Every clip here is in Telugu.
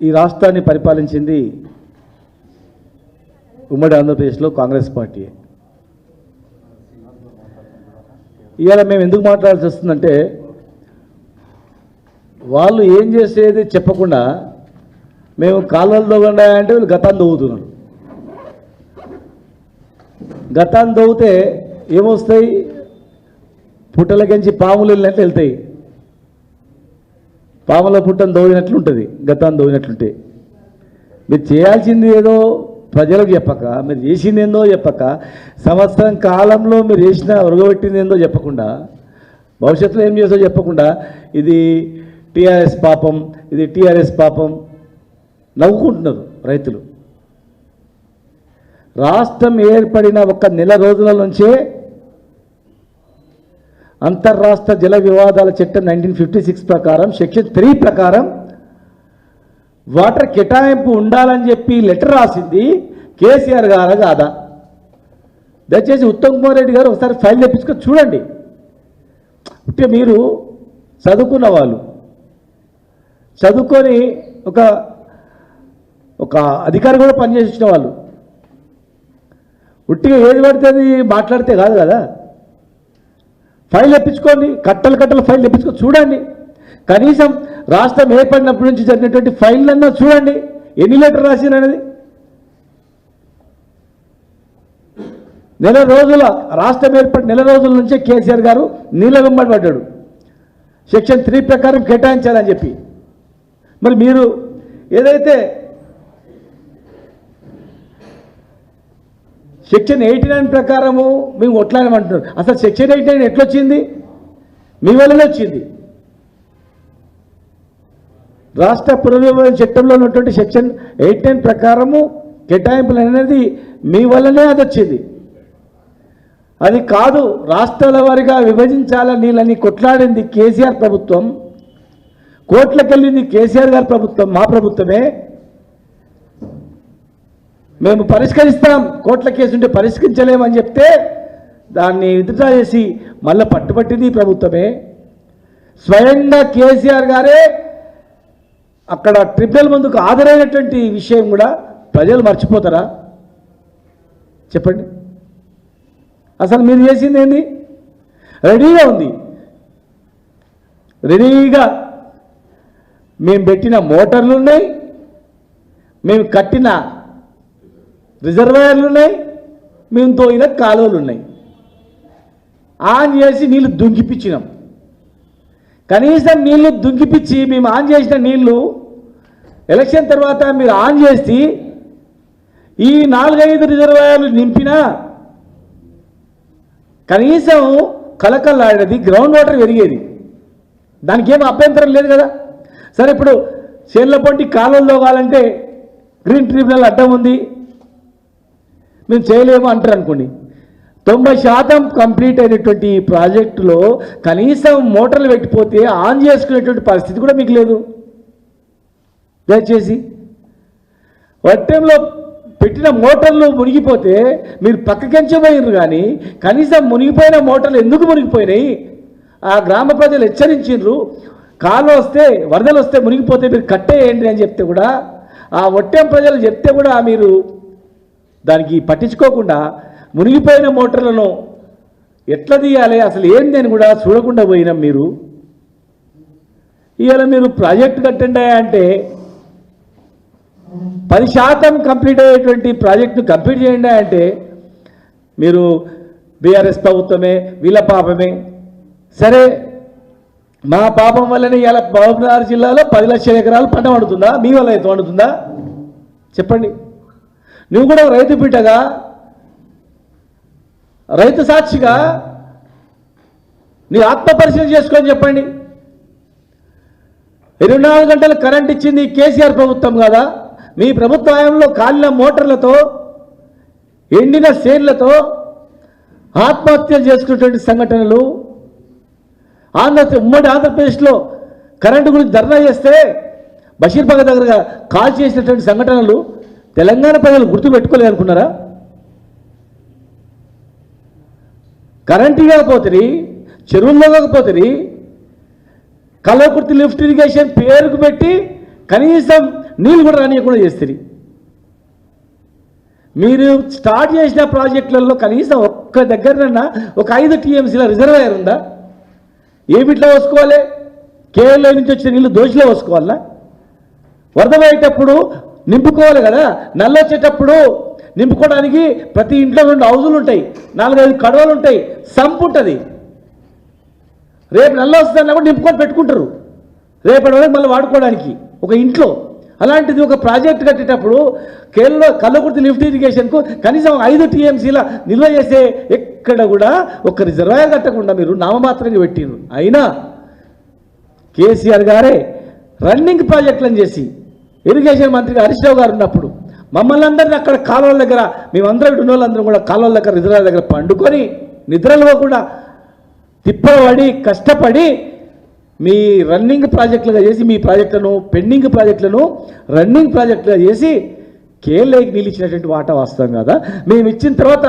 ఈ రాష్ట్రాన్ని పరిపాలించింది ఉమ్మడి ఆంధ్రప్రదేశ్లో కాంగ్రెస్ పార్టీ. ఇవాళ మేము ఎందుకు మాట్లాడాల్సి వస్తుందంటే వాళ్ళు ఏం చేసేది చెప్పకుండా మేము కాలువలు అంటే వీళ్ళు గతాన్ని దొవ్వుతున్నారు గతాన్ని దొవ్వుతే ఏమొస్తాయి? పుట్టలకించి పాములు వెళ్ళినట్లు వెళ్తాయి. పాముల పుట్టను దోవినట్లు ఉంటుంది గతాన్ని దోవినట్లుంటే. మీరు చేయాల్సింది ఏదో ప్రజలకు చెప్పక మీరు చేసింది ఏందో చెప్పక సంవత్సరం కాలంలో మీరు చేసిన ఉరగబెట్టింది ఏందో చెప్పకుండా భవిష్యత్తులో ఏం చేసో చెప్పకుండా ఇది టీఆర్ఎస్ పాపం ఇది టీఆర్ఎస్ పాపం నవ్వుకుంటున్నారు రైతులు. రాష్ట్రం ఏర్పడిన ఒక నెల రోజుల నుంచే అంతర్రాష్ట్ర జల వివాదాల చట్టం నైన్టీన్ ఫిఫ్టీ సిక్స్ ప్రకారం సెక్షన్ త్రీ ప్రకారం వాటర్ కేటాయింపు ఉండాలని చెప్పి లెటర్ రాసింది కేసీఆర్ గారు కాదా? దయచేసి ఉత్తమ్ కుమార్ రెడ్డి గారు ఒకసారి ఫైల్ తెప్పించుకొని చూడండి. అంటే మీరు చదువుకున్న వాళ్ళు చదువుకొని ఒక ఒక అధికారి కూడా పనిచేసిన వాళ్ళు ఉట్టిగా ఏది పడుతుంది మాట్లాడితే కాదు కదా? ఫైల్ తెప్పించుకోండి కట్టలు కట్టలు ఫైల్ తెప్పించుకొని చూడండి. కనీసం రాష్ట్రం ఏర్పడినప్పటి నుంచి జరిగినటువంటి ఫైళ్ళన్నా అన్నా చూడండి. ఎన్ని లెటర్ రాసిననేది నెల రోజుల రాష్ట్రం ఏర్పడి నెల రోజుల నుంచే కేసీఆర్ గారు నీళ్ళ వెంబడి పడ్డాడు. సెక్షన్ త్రీ ప్రకారం కేటాయించాలని చెప్పి. మరి మీరు ఏదైతే సెక్షన్ ఎయిటీ నైన్ ప్రకారము మేము కొట్లాడమంటున్నారు. అసలు సెక్షన్ ఎయిటీ నైన్ ఎట్లొచ్చింది? మీ వల్లనే వచ్చింది. రాష్ట్ర పునర్విభజన చట్టంలో ఉన్నటువంటి సెక్షన్ ఎయిట్ నైన్ ప్రకారము కేటాయింపులు అనేది మీ వల్లనే అది వచ్చింది. అది కాదు రాష్ట్రాల వారిగా విభజించాలని నీళ్ళని కొట్లాడింది కేసీఆర్ ప్రభుత్వం కోట్లకెళ్ళింది కేసీఆర్ గారి ప్రభుత్వం మా ప్రభుత్వమే. మేము పరిష్కరిస్తాం. కోట్ల కేసు ఉంటే పరిష్కరించలేమని చెప్తే దాన్ని విత్డ్రా చేసి మళ్ళీ పట్టుబట్టింది ప్రభుత్వమే. స్వయంగా కేసీఆర్ గారే అక్కడ ట్రిబ్యునల్ ముందుకు హాజరైనటువంటి విషయం కూడా ప్రజలు మర్చిపోతారా? చెప్పండి. అసలు మీరు చేసింది ఏంది? రెడీగా ఉంది. రెడీగా మేము పెట్టిన మోటార్లు ఉన్నాయి. మేము కట్టిన రిజర్వాయర్లు ఉన్నాయి మేము తోయిన కాలువలు ఉన్నాయి ఆన్ చేసి నీళ్ళు దుంకిపించినాం కనీసం నీళ్ళు దుంకిపించి మేము ఆన్ చేసిన నీళ్ళు ఎలక్షన్ తర్వాత మీరు ఆన్ చేసి ఈ నాలుగైదు రిజర్వాయర్లు నింపినా కనీసం కలకల్లాడేది గ్రౌండ్ వాటర్ పెరిగేది. దానికి ఏం అభ్యంతరం లేదు కదా. సరే ఇప్పుడు చేన్ల పొంటి కాలంలో కావాలంటే గ్రీన్ ట్రిబ్యునల్ అడ్డం ఉంది. మేము చేయలేము అంటారు అనుకోండి. తొంభై శాతం కంప్లీట్ అయినటువంటి ఈ ప్రాజెక్టులో కనీసం మోటార్లు పెట్టిపోతే ఆన్ చేసుకునేటువంటి పరిస్థితి కూడా మీకు లేదు. దయచేసి. వట్టంలో పెట్టిన మోటార్లు మునిగిపోతే మీరు పక్కకెంచబోయినారు కానీ కనీసం మునిగిపోయిన మోటార్లు ఎందుకు మునిగిపోయినాయి? ఆ గ్రామ ప్రజలు హెచ్చరించిండ్రు కాలు వస్తే వరదలు వస్తే మునిగిపోతే మీరు కట్టేయండి అని చెప్తే కూడా ఆ వట్టెం ప్రజలు చెప్తే కూడా మీరు దానికి పట్టించుకోకుండా మునిగిపోయిన మోటార్లను ఎట్లా తీయాలి? అసలు ఏంది అని కూడా చూడకుండా పోయినాం మీరు. ఇవాళ మీరు ప్రాజెక్టు కట్టండి అంటే పది శాతం కంప్లీట్ అయ్యేటువంటి ప్రాజెక్టును కంప్లీట్ చేయండి అంటే మీరు బీఆర్ఎస్ ప్రభుత్వమే వీళ్ళ పాపమే. సరే మా పాపం వల్లనే ఇలా మహబూబ్నగర్ జిల్లాలో పది లక్షల ఎకరాలు పంట పండుతుందా? మీ వల్ల అయితే పండుతుందా? చెప్పండి. నువ్వు కూడా రైతు బిడ్డగా రైతు సాక్షిగా నీ ఆత్మ పరిశీలన చేసుకొని చెప్పండి. ఇరవై నాలుగు గంటలు కరెంట్ ఇచ్చింది కేసీఆర్ ప్రభుత్వం కదా. మీ ప్రభుత్వ హయాంలో కాలిన మోటార్లతో ఎండిన సేన్లతో ఆత్మహత్యలు చేసుకున్నటువంటి సంఘటనలు ఆంధ్ర ఉమ్మడి ఆంధ్రప్రదేశ్లో కరెంటు గురించి ధర్నా చేస్తే బషీర్బాగ్ దగ్గర కాల్ చేసినటువంటి సంఘటనలు తెలంగాణ ప్రజలు గుర్తుపెట్టుకోలేదు అనుకున్నారా కరెంట్ ఇవ్వకపోతే చెరువుల్లో ఇవ్వకపోతే కలవకుర్తి లిఫ్ట్ ఇరిగేషన్ పేరుకు పెట్టి కనీసం నీళ్ళు కూడా రానియకుండా చేస్తుంది మీరు స్టార్ట్ చేసిన ప్రాజెక్టులలో కనీసం ఒక్క దగ్గరనన్నా ఒక ఐదు టీఎంసీల రిజర్వాయర్ ఉందా? ఏమిట్లో పోసుకోవాలి? కేరళ నుంచి వచ్చిన నీళ్ళు దోషిలో వసుకోవాలా వరద పోయేటప్పుడు నింపుకోవాలి కదా. నల్ల వచ్చేటప్పుడు నింపుకోవడానికి ప్రతి ఇంట్లో రెండు హౌజులు ఉంటాయి. నాలుగైదు కడవలు ఉంటాయి. సంపు ఉంటుంది. రేపు నల్ల వస్తుందన్నా కూడా నింపుకొని పెట్టుకుంటారు. రేపటి వరకు మళ్ళీ వాడుకోవడానికి ఒక ఇంట్లో. అలాంటిది ఒక ప్రాజెక్ట్ కట్టేటప్పుడు కేరళ కల్లకుర్తి లిఫ్ట్ ఇరిగేషన్కు కనీసం ఐదు టీఎంసీల నిల్వ చేసే ఎక్కడ కూడా ఒక రిజర్వాయర్ కట్టకుండా మీరు నామమాత్రంగా పెట్టిండ్రు అయినా కేసీఆర్ గారే రన్నింగ్ ప్రాజెక్టులను చేసి ఇరిగేషన్ మంత్రిగా హరీష్ రావు గారు ఉన్నప్పుడు మమ్మల్ని అందరినీ అక్కడ కాలువల దగ్గర మేమందరం ఇటు ఉన్న వాళ్ళందరం కూడా కాలువల దగ్గర నిద్రల దగ్గర పండుకొని నిద్రలో కూడా తిప్పబడి కష్టపడి మీ రన్నింగ్ ప్రాజెక్టులుగా చేసి మీ ప్రాజెక్టులను పెండింగ్ ప్రాజెక్టులను రన్నింగ్ ప్రాజెక్టులుగా చేసి కేఎల్ఐకి నీళ్ళు ఇచ్చినటువంటి వాటా వాస్తవం కదా? మేము ఇచ్చిన తర్వాత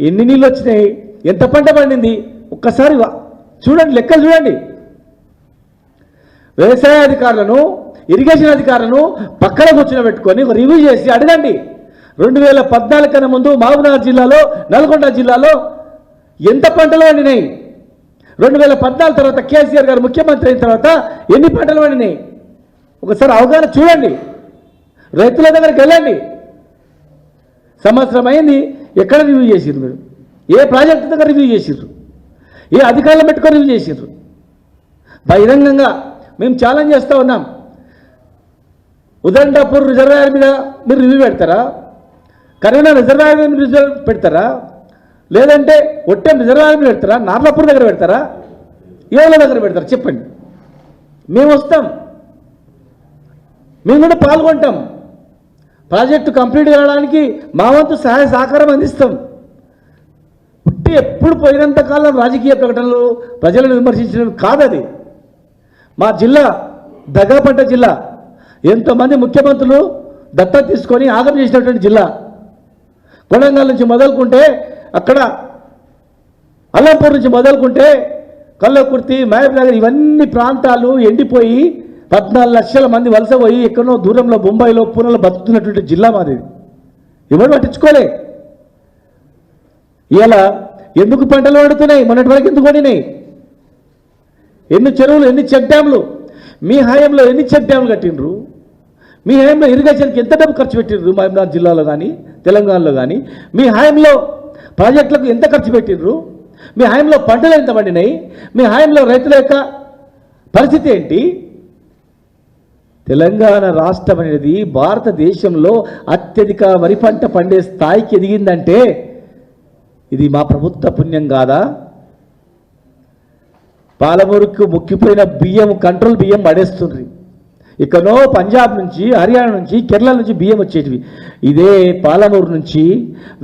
ఎన్ని నీళ్ళు వచ్చినాయి? ఎంత పంట పండింది? ఒక్కసారి చూడండి లెక్కలు చూడండి. వ్యవసాయ అధికారులను ఇరిగేషన్ అధికారులను పక్కన కూర్చుని పెట్టుకొని రివ్యూ చేసి అడగండి. రెండు వేల పద్నాలుగు కన్నా ముందు మహబూబ్నగర్ జిల్లాలో నల్గొండ జిల్లాలో ఎంత పంటలు పండినాయి? రెండు వేల పద్నాలుగు తర్వాత కేసీఆర్ గారు ముఖ్యమంత్రి అయిన తర్వాత ఎన్ని పంటలు పండినాయి? ఒకసారి అవగాహన చూడండి. రైతుల దగ్గరికి వెళ్ళండి. సంవత్సరం అయింది ఎక్కడ రివ్యూ చేసిర్రు మీరు? ఏ ప్రాజెక్టు దగ్గర రివ్యూ చేసిర్రు? ఏ అధికారులు పెట్టుకొని రివ్యూ చేసిర్రు? బహిరంగంగా మేము ఛాలెంజ్ చేస్తూ ఉన్నాం. ఉదండాపూర్ రిజర్వాయర్ మీద మీరు రివ్యూ పెడతారా? కరీనా రిజర్వాయర్ మీద రిజర్వ్ పెడతారా? లేదంటే ఒట్టెం రిజర్వాయర్ మీద పెడతారా? నార్లాపూర్ దగ్గర పెడతారా? ఏళ్ళ దగ్గర పెడతారా? చెప్పండి. మేము వస్తాం. మేము కూడా పాల్గొంటాం. ప్రాజెక్టు కంప్లీట్ కావడానికి మా వంతు సహాయ సహకారం అందిస్తాం. పుట్టి ఎప్పుడు పోయినంత కాలం రాజకీయ ప్రకటనలు ప్రజలను విమర్శించడం కాదది. మా జిల్లా దగాపడ్డ జిల్లా ఎంతోమంది ముఖ్యమంత్రులు దత్త తీసుకొని ఆగం చేసినటువంటి జిల్లా. కొడంగల్ నుంచి మొదలుకుంటే అక్కడ అల్లంపూర్ నుంచి మొదలుకుంటే కల్లకుర్తి మహబూబ్నగర్ ఇవన్నీ ప్రాంతాలు ఎండిపోయి పద్నాలుగు లక్షల మంది వలస పోయి ఎక్కడో దూరంలో బొంబాయిలో పూనెలో బతుకుతున్నటువంటి జిల్లా మాది. ఎవరు పట్టించుకోలే. ఇలా ఎందుకు పంటలు పండుతున్నాయి? మొన్నటి వరకు ఎందుకు పండినాయి? ఎన్ని చెరువులు ఎన్ని చెక్ డ్యాములు? మీ హయాంలో ఎన్ని చెక్ డ్యాములు కట్టిండ్రు? మీ హయాంలో ఇరిగేషన్కి ఎంత డబ్బు ఖర్చు పెట్టిండ్రు మహబూబ్నగర్ జిల్లాలో కానీ తెలంగాణలో కానీ? మీ హయాంలో ప్రాజెక్టులకు ఎంత ఖర్చు పెట్టిండ్రు మీ హయాంలో పంటలు ఎంత పండినాయి? మీ హయాంలో రైతుల యొక్క పరిస్థితి ఏంటి? తెలంగాణ రాష్ట్రం అనేది భారతదేశంలో అత్యధిక వరి పంట పండే స్థాయికి ఎదిగిందంటే ఇది మా ప్రభుత్వ పుణ్యం కాదా? పాలమూరుకు ముక్కిపోయిన బియ్యం కంట్రోల్ బియ్యం పడేస్తుండ్రి. ఇక్కడో పంజాబ్ నుంచి హర్యానా నుంచి కేరళ నుంచి బియ్యం వచ్చేటివి. ఇదే పాలమూరు నుంచి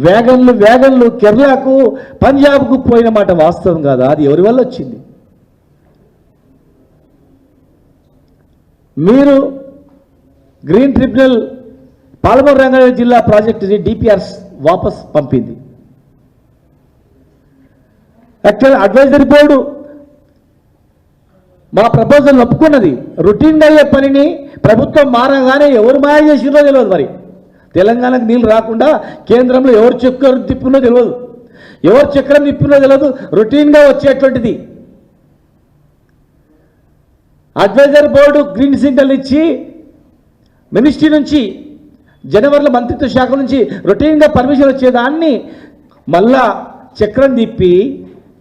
వేగన్లు వేగన్లు కేరళకు పంజాబ్కు పోయిన మాట వాస్తవం కాదా? అది ఎవరి వల్ల వచ్చింది? మీరు గ్రీన్ ట్రిబ్యునల్ పాలమూరు రంగారెడ్డి జిల్లా ప్రాజెక్టుని డిపిఆర్స్ వాపస్ పంపింది. యాక్చువల్ అడ్వైజరీ బోర్డు మా ప్రపోజల్ ఒప్పుకున్నది రొటీన్గా అయ్యే పనిని ప్రభుత్వం మారగానే ఎవరు మాయ చేసిందో తెలియదు మరి. తెలంగాణకు నీళ్ళు రాకుండా కేంద్రంలో ఎవరు చక్రం తిప్పునో తెలియదు. ఎవరు చక్రం తిప్పినో తెలియదు. రొటీన్గా వచ్చేటువంటిది. అడ్వైజర్ బోర్డు గ్రీన్ సిగ్నల్ ఇచ్చి మినిస్ట్రీ నుంచి జనవరిలో మంత్రిత్వ శాఖ నుంచి రొటీన్గా పర్మిషన్ వచ్చేదాన్ని మళ్ళా చక్రం తిప్పి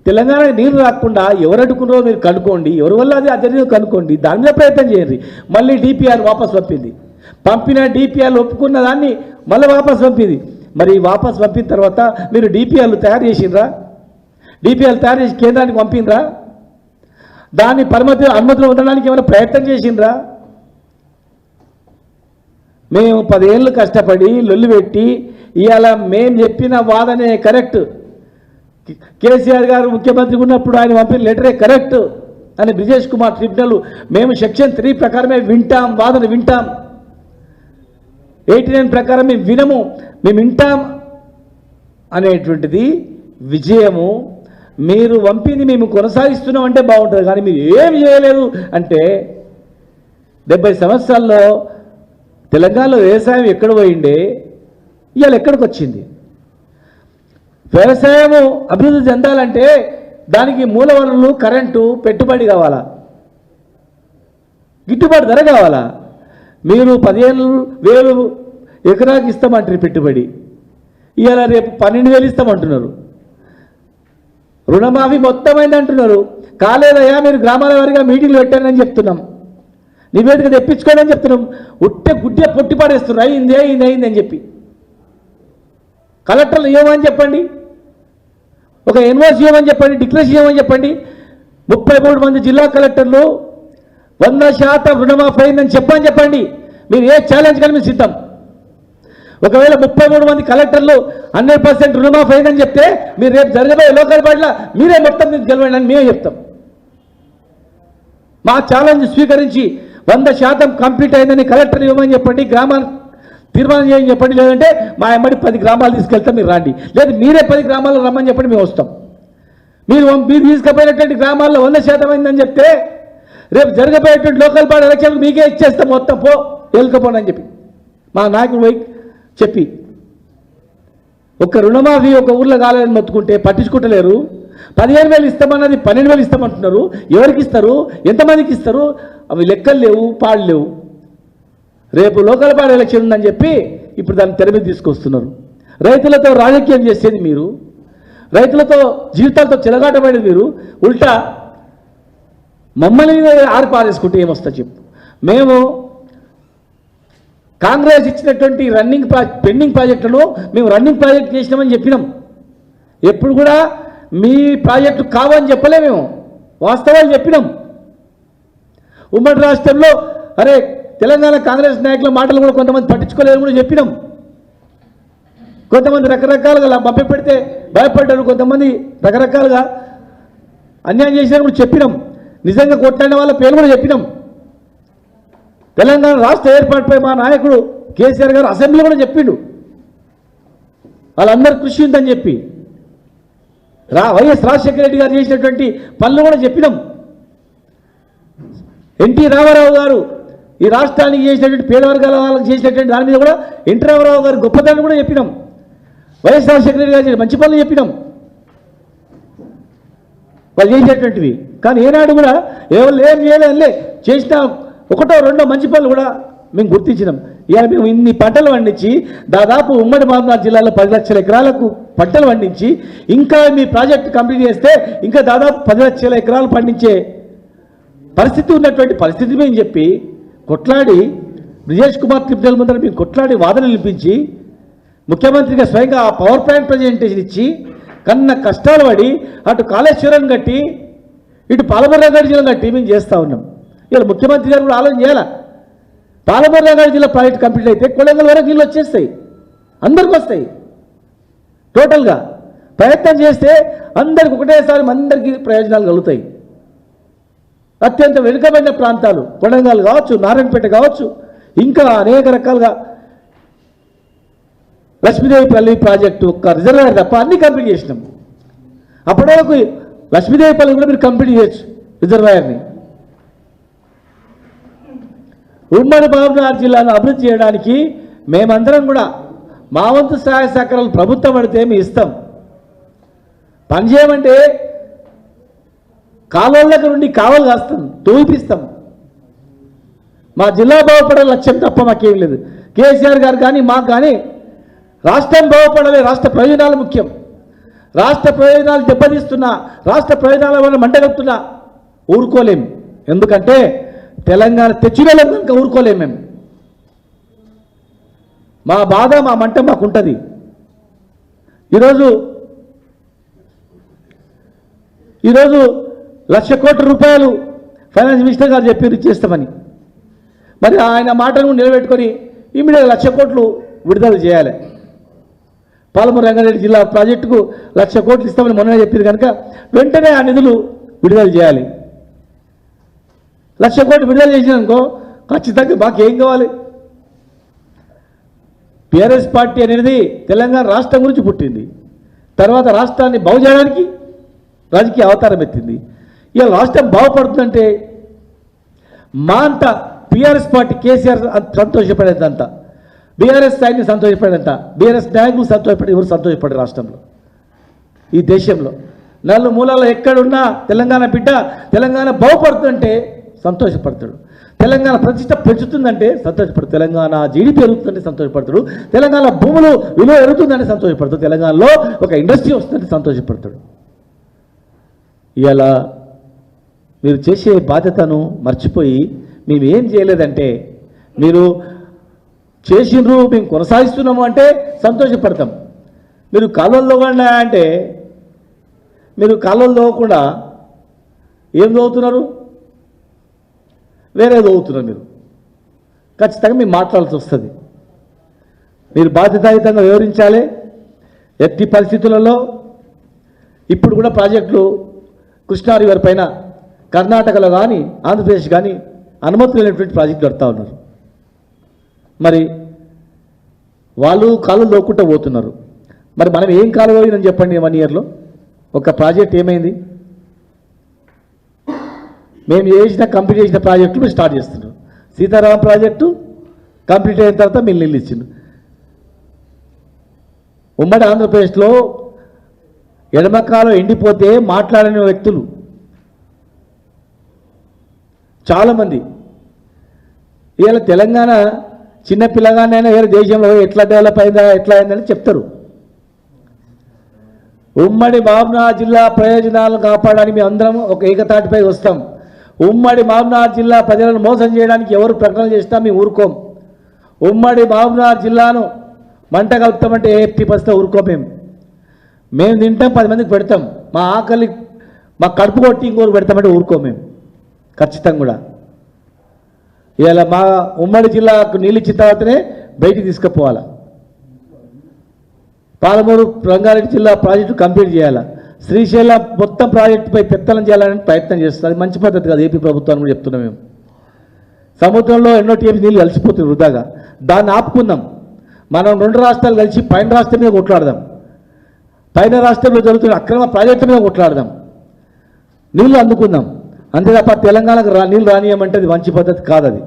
తెలంగాణకి నీరు రాకుండా ఎవరు అడ్డుకున్నారో మీరు కనుక్కోండి. ఎవరి వల్ల అది అజరిగిందో కనుక్కోండి. దాని మీద ప్రయత్నం చేయండి. మళ్ళీ డిపిఆర్ వాపస్ పంపింది. పంపిన డిపిఆర్ ఒప్పుకున్న దాన్ని మళ్ళీ వాపస్ పంపింది. మరి వాపస్ పంపిన తర్వాత మీరు డిపిఆర్లు తయారు చేసిండ్రా? డిపిఆర్లు తయారు చేసి కేంద్రానికి పంపిండ్రా? దాన్ని పరిమితి అనుమతిలో ఉండడానికి ఏమైనా ప్రయత్నం చేసిండ్రా? మేము పదేళ్ళు కష్టపడి లొల్లు పెట్టి ఇవాళ మేము చెప్పిన వాదనే కరెక్ట్. కేసీఆర్ గారు ముఖ్యమంత్రి ఉన్నప్పుడు ఆయన పంపిన లెటరే కరెక్ట్? అని బ్రిజేష్ కుమార్ ట్రిబ్యునల్ మేము సెక్షన్ త్రీ ప్రకారమే వింటాం వాదన వింటాం. ఎయిటీ నైన్ ప్రకారం మేము వినము మేము వింటాం అనేటువంటిది విజయము. మీరు వంపిని మేము కొనసాగిస్తున్నాం అంటే బాగుంటుంది కానీ మీరు ఏమి చేయలేదు అంటే డెబ్బై సంవత్సరాల్లో తెలంగాణలో వ్యవసాయం ఎక్కడ పోయిండే? ఇవాళ ఎక్కడికి వచ్చింది వ్యవసాయము అభివృద్ధి చెందాలంటే దానికి మూల వనరులు కరెంటు పెట్టుబడి కావాలా? గిట్టుబాటు ధర కావాలా? మీరు పదిహేను వేలు ఎకరాకి ఇస్తామంటారు పెట్టుబడి. ఇవాళ రేపు పన్నెండు వేలు ఇస్తామంటున్నారు. రుణమాఫీ మొత్తమైంది అంటున్నారు. కాలేదయ్యా మీరు గ్రామాల వారిగా మీటింగ్లు పెట్టారని చెప్తున్నాం. నివేదిక తెప్పించుకోండి అని చెప్తున్నాం. ఉట్టే గుడ్డే పొట్టి పడేస్తున్నారు అయింది అయింది అయింది అని చెప్పి. కలెక్టర్లు ఏమని చెప్పండి? ఒక ఎన్ఓసి చేయమని చెప్పండి డిక్లేర్ చేయమని చెప్పండి. ముప్పై మూడు మంది జిల్లా కలెక్టర్లు వంద శాతం రుణమాఫీ అయిందని చెప్పని చెప్పండి. మీరు ఏ ఛాలెంజ్ కానీ మీరు సిద్ధం. ఒకవేళ ముప్పై మూడు మంది కలెక్టర్లు హండ్రెడ్ పర్సెంట్ రుణమాఫీ అయిందని చెప్తే మీరు రేపు జరగబోయే లోకల్ పట్ల మీరే మొత్తం మీద గెలవండి అని మేమే చెప్తాం. మా ఛాలెంజ్ స్వీకరించి వంద శాతం కంప్లీట్ అయిందని కలెక్టర్ ఇవ్వమని చెప్పండి. గ్రామాన్ని తీర్మానం చేయని చెప్పండి. లేదంటే మా అమ్మడి పది గ్రామాలు తీసుకెళ్తాం మీరు రండి. లేదు మీరే పది గ్రామాల్లో రమ్మని చెప్పండి మేము వస్తాం. మీరు మీరు తీసుకుపోయినటువంటి గ్రామాల్లో వంద శాతం అయిందని చెప్తే రేపు జరగబోయేటువంటి లోకల్ బాడీ ఎలక్షన్లు మీకే ఇచ్చేస్తాం మొత్తం పో వెళ్ళకపోండి అని చెప్పి. మా నాయకుడు పోయి చెప్పి ఒక రుణమాఫీ ఒక ఊర్లో కాలేదని మొత్తుకుంటే పట్టించుకుంటలేరు. పదిహేను వేలు ఇస్తామన్నది పన్నెండు వేలు ఇస్తామంటున్నారు. ఎవరికి ఇస్తారు? ఎంతమందికి ఇస్తారు? అవి లెక్కలు లేవు పాడు లేవు. రేపు లోకల్ బాడీ ఎలక్షన్ ఉందని చెప్పి ఇప్పుడు దాన్ని తెర మీద తీసుకొస్తున్నారు. రైతులతో రాజకీయం చేసేది మీరు. రైతులతో జీవితాలతో చెలగాటమైనది మీరు. ఉల్టా మమ్మల్ని ఆరిపారేసుకుంటే ఏమొస్తా చెప్పు. మేము కాంగ్రెస్ ఇచ్చినటువంటి రన్నింగ్ ప్రా పెండింగ్ ప్రాజెక్టులను మేము రన్నింగ్ ప్రాజెక్ట్ చేసినామని చెప్పినాం. ఎప్పుడు కూడా మీ ప్రాజెక్టు కావని చెప్పలే మేము. వాస్తవాలు చెప్పినాం. ఉమ్మడి రాష్ట్రంలో అరే తెలంగాణ కాంగ్రెస్ నాయకుల మాటలు కూడా కొంతమంది పట్టించుకోలేరు కూడా చెప్పినాం. కొంతమంది రకరకాలుగా మభ్య పెడితే భయపడ్డారు కొంతమంది రకరకాలుగా అన్యాయం చేసినారు కూడా చెప్పినాం. నిజంగా కొట్లాడిన వాళ్ళ పేరు కూడా చెప్పినాం. తెలంగాణ రాష్ట్ర ఏర్పాటుపై మా నాయకుడు కేసీఆర్ గారు అసెంబ్లీ కూడా చెప్పిండు. వాళ్ళందరూ కృషి ఉందని చెప్పి. రా వైఎస్ రాజశేఖర రెడ్డి గారు చేసినటువంటి పనులు కూడా చెప్పినాం. ఎన్టీ రామారావు గారు ఈ రాష్ట్రానికి చేసినటువంటి పేద వర్గాల వాళ్ళకి చేసినటువంటి దాని మీద కూడా ఎన్టీరామారావు గారి గారు కూడా చెప్పినాం. వైఎస్ రాజశేఖర గారు మంచి పనులు చెప్పినాం. వాళ్ళు చేసేటువంటివి కానీ ఏనాడు కూడా ఎవరు ఏం చేయలేదులే చేసిన ఒకటో రెండో మంచి పనులు కూడా మేము గుర్తించినాం. ఇవాళ మేము ఇన్ని పంటలు పండించి దాదాపు ఉమ్మడి మహబూబ్నాథ్ జిల్లాలో పది లక్షల ఎకరాలకు పంటలు పండించి ఇంకా మీ ప్రాజెక్ట్ కంప్లీట్ చేస్తే ఇంకా దాదాపు పది లక్షల ఎకరాలు పండించే పరిస్థితి ఉన్నటువంటి పరిస్థితి మేము చెప్పి కొట్లాడి బ్రిజేష్ కుమార్ ట్రిబ్యునల్ ముందర మేము కొట్లాడి వాదన నిలిపించి ముఖ్యమంత్రిగా స్వయంగా ఆ పవర్ ప్లాంట్ ప్రజెంటేషన్ ఇచ్చి కన్న కష్టాలు పడి అటు కాళేశ్వరం కట్టి ఇటు పాలమూరు నగర్ జిల్లా కట్టి మేము చేస్తూ ఉన్నాం. ఇలా ముఖ్యమంత్రి గారు కూడా ఆలోచన చేయాలా? పాలమూరు జిల్లా ప్రాజెక్ట్ కంప్లీట్ అయితే కొడంగల్ వరకు నీళ్ళు వచ్చేస్తాయి. అందరికి వస్తాయి. టోటల్గా ప్రయత్నం చేస్తే అందరికి ఒకటేసారి అందరికీ ప్రయోజనాలు కలుగుతాయి. అత్యంత వెనుకబడిన ప్రాంతాలు కొడంగల్ కావచ్చు నారాయణపేట కావచ్చు ఇంకా అనేక రకాలుగా లక్ష్మీదేవిపల్లి ప్రాజెక్టు ఒక్క రిజర్వాయర్ తప్ప అన్ని కంప్లీట్ చేసినాము అప్పటి వరకు లక్ష్మీదేవిపల్లి కూడా మీరు కంప్లీట్ చేయొచ్చు రిజర్వాయర్ని. ఉమ్మడి మహబూబ్నగర్ జిల్లాను అభివృద్ధి చేయడానికి మేమందరం కూడా మా వంతు సహాయ సహకారాలు ప్రభుత్వం పడితే మేము ఇస్తాం. పని చేయమంటే కాలువలకు నుండి కావలు కాస్తాం తోయిపిస్తాం మా జిల్లా బాగుపడే లక్ష్యం తప్ప మాకేం లేదు. కేసీఆర్ గారు కానీ మాకు కానీ రాష్ట్రం బాగుపడాలి రాష్ట్ర ప్రయోజనాలు ముఖ్యం. రాష్ట్ర ప్రయోజనాలు దెబ్బతీస్తున్నా రాష్ట్ర ప్రయోజనాల వల్ల మంటగలుపుతున్నా ఊరుకోలేము ఎందుకంటే తెలంగాణ తెచ్చివేలేం కనుక మేము. మా బాధ మా మంట మాకు ఉంటుంది ఈరోజు ఈరోజు లక్ష కోట్ల రూపాయలు ఫైనాన్స్ మినిస్టర్ గారు చెప్పారు ఇచ్చేస్తామని మరి ఆయన మాటను నిలబెట్టుకొని ఇమీడియట్ లక్ష కోట్లు విడుదల చేయాలి. పాలమూరు రంగారెడ్డి జిల్లా ప్రాజెక్టుకు లక్ష కోట్లు ఇస్తామని మొన్ననే చెప్పారు కనుక వెంటనే ఆ నిధులు విడుదల చేయాలి. లక్ష కోట్లు విడుదల చేసినాకో ఖచ్చితంగా మాకు ఏం కావాలి? పిఆర్ఎస్ పార్టీ అనేది తెలంగాణ రాష్ట్రం గురించి పుట్టింది. తర్వాత రాష్ట్రాన్ని బాగు చేయడానికి రాజకీయ అవతారం ఎత్తింది. ఇలా రాష్ట్రం బాగుపడుతుందంటే మా అంత బీఆర్ఎస్ పార్టీ కేసీఆర్ సంతోషపడేదంతా. బీఆర్ఎస్ స్థాయిని సంతోషపడేంత బీఆర్ఎస్ నాయకులు సంతోషపడి ఎవరు సంతోషపడే రాష్ట్రంలో? ఈ దేశంలో. నలుగు మూలాల్లో ఎక్కడున్నా తెలంగాణ బిడ్డ తెలంగాణ బాగుపడుతుందంటే సంతోషపడతాడు. తెలంగాణ ప్రతిష్ట పెంచుతుందంటే సంతోషపడతాడు. తెలంగాణ జీడిపి పెరుగుతుందంటే సంతోషపడతాడు. తెలంగాణ భూములు విలువ పెరుగుతుందంటే సంతోషపడతాడు. తెలంగాణలో ఒక ఇండస్ట్రీ వస్తుందంటే సంతోషపడతాడు. ఇలా మీరు చేసే బాధ్యతను మర్చిపోయి మేము ఏం చేయలేదంటే మీరు చేసిండ్రు మేము కొనసాగిస్తున్నాము అంటే సంతోషపడతాం. మీరు కాలువల్లో అంటే మీరు కాలువలు తవ్వకుండా ఏం చదువుతున్నారు వేరే చదువుతున్నారు మీరు. ఖచ్చితంగా మీరు మాట్లాడాల్సి వస్తుంది. మీరు బాధ్యతాయుతంగా వివరించాలి ఎట్టి పరిస్థితులలో ఇప్పుడు కూడా ప్రాజెక్టులు కృష్ణా రివర్ పైన కర్ణాటకలో కానీ ఆంధ్రప్రదేశ్ కానీ అనుమతి లేనటువంటి ప్రాజెక్టులు కడతా ఉన్నారు. మరి వాళ్ళు కాలు లోకుండా పోతున్నారు. మరి మనం ఏం కాలు పోయిందని చెప్పండి వన్ ఇయర్లో? ఒక ప్రాజెక్ట్ ఏమైంది? మేము చేసిన కంప్లీట్ చేసిన ప్రాజెక్టులు మేము స్టార్ట్ చేస్తున్నాం. సీతారామ ప్రాజెక్టు కంప్లీట్ అయిన తర్వాత మీరు నిలిచిండు ఉమ్మడి ఆంధ్రప్రదేశ్లో ఎడమకాలం ఎండిపోతే మాట్లాడని వ్యక్తులు చాలామంది. ఇవాళ తెలంగాణ చిన్న పిల్లగానైనా వేరే దేశంలో ఎట్లా డెవలప్ అయిందా ఎట్లా అయిందని చెప్తారు. ఉమ్మడి మహబూబ్నగర్ జిల్లా ప్రయోజనాలను కాపాడడానికి మేము అందరం ఒక ఏకతాటిపై వస్తాం. ఉమ్మడి మహబూబ్నగర్ జిల్లా ప్రజలను మోసం చేయడానికి ఎవరు ప్రకటన చేసినా మేము ఊరుకోం. ఉమ్మడి మహబూబ్నగర్ జిల్లాను మంట కలుపుతామంటే ఏఎఫ్టీ ఎఫ్టీ పరిస్థితి ఊరుకోం మేము. మేము తింటాం పది మందికి పెడతాం. మా ఆకలి మా కడుపు కొట్టి ఇంకోరు పెడతామంటే ఊరుకోం మేము. ఖచ్చితంగా కూడా ఇవాళ మా ఉమ్మడి జిల్లాకు నీళ్ళు ఇచ్చిన తర్వాతనే బయటికి తీసుకుపోవాలా. పాలమూరు రంగారెడ్డి జిల్లా ప్రాజెక్టు కంప్లీట్ చేయాలా. శ్రీశైలం మొత్తం ప్రాజెక్టుపై పెత్తనం చేయాలని ప్రయత్నం చేస్తుంది. మంచి పద్ధతి కాదు. ఏపీ ప్రభుత్వాన్ని కూడా చెప్తున్నాం మేము. సముద్రంలో ఎన్నో టీఎంసీ నీళ్ళు కలిసిపోతుంది వృధాగా. దాన్ని ఆపుకుందాం. మనం రెండు రాష్ట్రాలు కలిసి పైన రాష్ట్రం మీద కొట్లాడదాం. పైన రాష్ట్రంలో జరుగుతున్న అక్రమ ప్రాజెక్టు మీద కొట్లాడదాం. నీళ్ళు అందుకుందాం. అంతే తప్ప తెలంగాణకు రా నీళ్ళు రానియమంటే అది మంచి పద్ధతి కాదు అది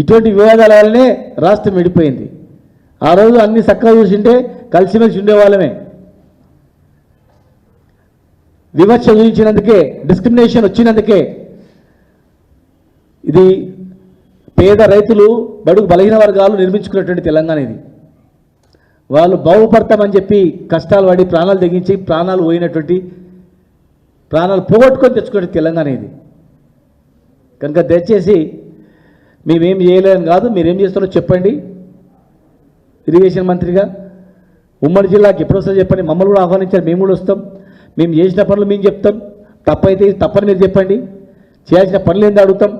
ఇటువంటి వివాదాల వల్లనే రాష్ట్రం విడిపోయింది. ఆ రోజు అన్ని చక్కగా చూసింటే కలిసిమెలిసి ఉండేవాళ్ళమే. వివక్ష చూపించినందుకే డిస్క్రిమినేషన్ వచ్చినందుకే ఇది పేద రైతులు బడుగు బలహీన వర్గాలు నిర్మించుకున్నటువంటి తెలంగాణ ఇది. వాళ్ళు బాగుపడతామని చెప్పి కష్టాలు పడి ప్రాణాలు తెగించి ప్రాణాలు పోయినటువంటి ప్రాణాలు పోగొట్టుకొని తెచ్చుకోండి తెలంగాణ ఇది. కనుక దయచేసి మేమేం చేయలేము కాదు మీరేం చేస్తారో చెప్పండి. ఇరిగేషన్ మంత్రిగా ఉమ్మడి జిల్లాకి ఎప్పుడు వస్తారో చెప్పండి. మమ్మల్ని కూడా ఆహ్వానించారు మేము కూడా వస్తాం. మేము చేసిన పనులు మేము చెప్తాం. తప్పైతే తప్పని మీరు చెప్పండి. చేయాల్సిన పనులు ఏంది అడుగుతాం.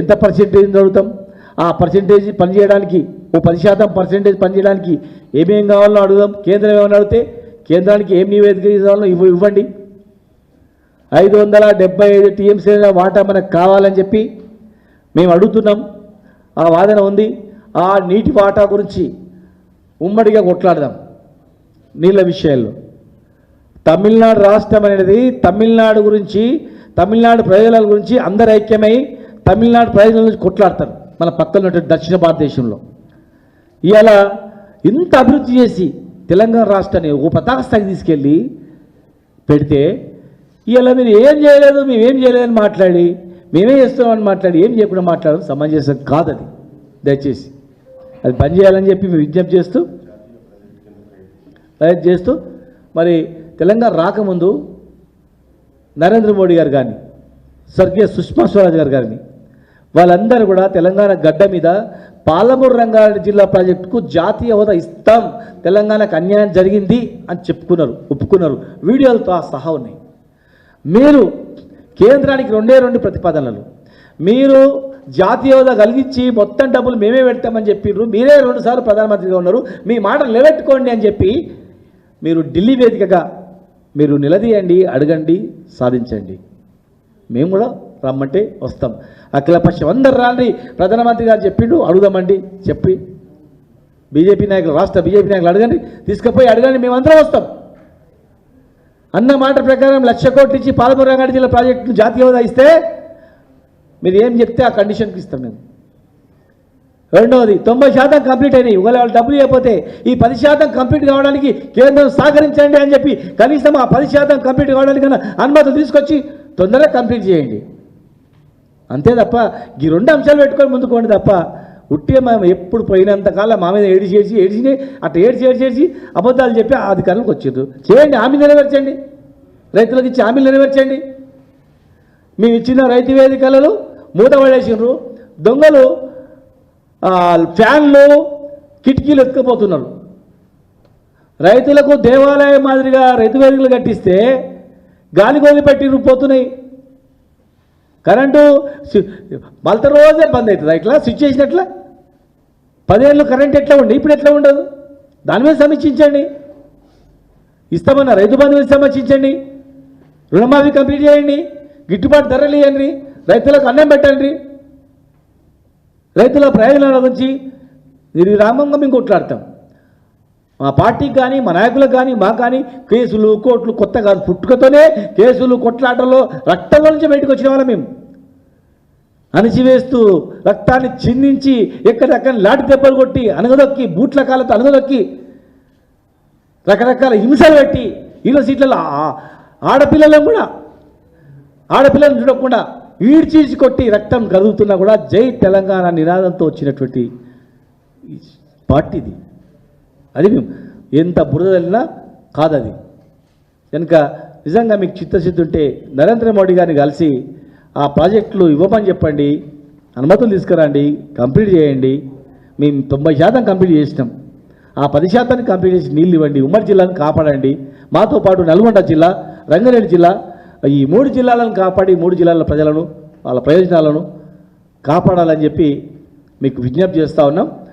ఎంత పర్సెంటేజ్ అడుగుతాం. ఆ పర్సెంటేజ్ పని చేయడానికి ఓ పది శాతం పర్సెంటేజ్ పని చేయడానికి ఏమేం కావాలో అడుగుదాం. కేంద్రం ఏమైనా అడిగితే కేంద్రానికి ఏం నివేదిక ఇవ్వాలో ఇవ్వండి. ఐదు వందల డెబ్బై ఐదు టీఎంసీ వాటా మనకు కావాలని చెప్పి మేము అడుగుతున్నాం. ఆ వాదన ఉంది. ఆ నీటి వాటా గురించి ఉమ్మడిగా కొట్లాడదాం. నీళ్ళ విషయాల్లో. తమిళనాడు రాష్ట్రం అనేది తమిళనాడు గురించి తమిళనాడు ప్రయోజనాల గురించి అందరు ఐక్యమై తమిళనాడు ప్రయోజనాల గురించి కొట్లాడతారు. మన పక్కన ఉన్నటువంటి దక్షిణ భారతదేశంలో. ఇలా ఇంత అభివృద్ధి చేసి తెలంగాణ రాష్ట్రాన్ని ఒక పతాక స్థాయికి తీసుకెళ్ళి పెడితే ఇలా మీరు ఏం చేయలేదు మేమేం చేయలేదని మాట్లాడి మేమే చేస్తున్నామని మాట్లాడి ఏం చేయకుండా మాట్లాడడం సమంజసం కాదు అది దయచేసి అది పని చేయాలని చెప్పి మేము విజ్ఞప్తి చేస్తూ ప్రయత్నం చేస్తూ మరి తెలంగాణ రాకముందు నరేంద్ర మోడీ గారు కానీ స్వర్గీయ సుష్మా స్వరాజ్ గారు గారిని వాళ్ళందరూ కూడా తెలంగాణ గడ్డ మీద పాలమూరు రంగారెడ్డి జిల్లా ప్రాజెక్టుకు జాతీయ హోదా ఇస్తాం తెలంగాణకు అన్యాయం జరిగింది అని చెప్పుకున్నారు ఒప్పుకున్నారు. వీడియోలతో ఆ సహా ఉన్నాయి. మీరు కేంద్రానికి రెండే రెండు ప్రతిపాదనలు. మీరు జాతీయ హోదా కలిగించి మొత్తం డబ్బులు మేమే పెడతామని చెప్పిండ్రు మీరే రెండుసార్లు ప్రధానమంత్రిగా ఉన్నారు. మీ మాట నిలబెట్టుకోండి అని చెప్పి మీరు ఢిల్లీ వేదికగా మీరు నిలదీయండి అడగండి సాధించండి. మేము కూడా రమ్మంటే వస్తాం. అఖిలపక్షం అందరు రాండి. ప్రధానమంత్రి గారు చెప్పిండు అడుగుదామండి చెప్పి. బీజేపీ నాయకులు రాష్ట్ర బీజేపీ నాయకులు అడగండి తీసుకుపోయి అడగండి మేమందరం వస్తాం. అన్న మాట ప్రకారం లక్ష కోట్లు ఇచ్చి పాలమూరు రంగారెడ్డి జిల్లా ప్రాజెక్టును జాతీయ హోదా ఇస్తే మీరు ఏం చెప్తే ఆ కండిషన్కి ఇస్తాం మేము. రెండవది తొంభై శాతం కంప్లీట్ అయినాయి. ఒకవేళ వాళ్ళు డబ్బులు ఇవ్వకపోతే ఈ పది శాతం కంప్లీట్ కావడానికి కేంద్రం సహకరించండి అని చెప్పి కనీసం ఆ పది శాతం కంప్లీట్ కావడానికి అనుమతులు తీసుకొచ్చి తొందరగా కంప్లీట్ చేయండి. అంతే తప్ప ఈ రెండు అంశాలు పెట్టుకొని ముందుకోండి తప్ప ఉట్టే మేము ఎప్పుడు పోయినంత కాలం మా మీద ఏడిచి ఏడిచి ఏడిచినే అట్లా ఏడిచి ఏడిచి ఏడిచి అబద్ధాలు చెప్పి ఆ అధికారులకు వచ్చిండ్రు చేయండి హామీ నెరవేర్చండి. రైతులకు ఇచ్చి హామీలు నెరవేర్చండి. మేము ఇచ్చిన రైతు వేదికలలో మూత పడేసిండ్రు దొంగలు ఫ్యాన్లు కిటికీలు ఎత్తుకుపోతున్నారు. రైతులకు దేవాలయం మాదిరిగా రైతు వేదికలు కట్టిస్తే గాలి గోలి పెట్టి పోతున్నాయి. కరెంటు మళ్ళీ రోజే బంద్ అవుతుంది. ఇట్లా స్విచ్ చేసినట్లా పదేళ్ళు కరెంట్ ఎట్లా ఉండే? ఇప్పుడు ఎట్లా ఉండదు? దాని మీద సమీక్షించండి. ఇస్తామన్న రైతు మీద సమీక్షించండి. రుణమాఫీ కంప్లీట్ చేయండి. గిట్టుబాటు ధరలు ఇవ్వండి రైతులకు అన్నం పెట్టండి. రైతుల ప్రయోజనాల గురించి ఇది రామంగా మేము కొట్లాడతాం మా పార్టీకి కానీ మా నాయకులకు కానీ మాకు కానీ కేసులు కోట్లు కొత్త కాదు పుట్టుకతోనే కేసులు కొట్లాటలో రక్తంలో నుంచి బయటకు వచ్చిన వాళ్ళం మేము. అణిచివేస్తూ రక్తాన్ని చిందించి ఎక్కడెక్కడ లాటి దెబ్బలు కొట్టి అనగదొక్కి బూట్ల కాలతో అనగదొక్కి రకరకాల హింసలు పెట్టి యూనివర్సిటీలలో సీట్లలో ఆడపిల్లలను కూడా ఆడపిల్లలను చూడకుండా ఈడ్చీడ్చి కొట్టి రక్తం కదులుతున్నా కూడా జై తెలంగాణ నినాదంతో వచ్చినటువంటి పార్టీది అది మేము ఎంత బురద వెళ్ళినా కాదది. కనుక నిజంగా మీకు చిత్తశుద్ధి ఉంటే నరేంద్ర మోడీ గారిని కలిసి ఆ ప్రాజెక్టులు ఇవ్వమని చెప్పండి అనుమతులు తీసుకురండి కంప్లీట్ చేయండి. మేము తొంభై శాతం కంప్లీట్ చేసినాం. ఆ పది శాతాన్ని కంప్లీట్ చేసి నీళ్ళు ఇవ్వండి ఉమ్మడి జిల్లాను కాపాడండి. మాతో పాటు నల్గొండ జిల్లా రంగారెడ్డి జిల్లా ఈ మూడు జిల్లాలను కాపాడి మూడు జిల్లాల ప్రజలను వాళ్ళ ప్రయోజనాలను కాపాడాలని చెప్పి మీకు విజ్ఞప్తి చేస్తూ ఉన్నాం.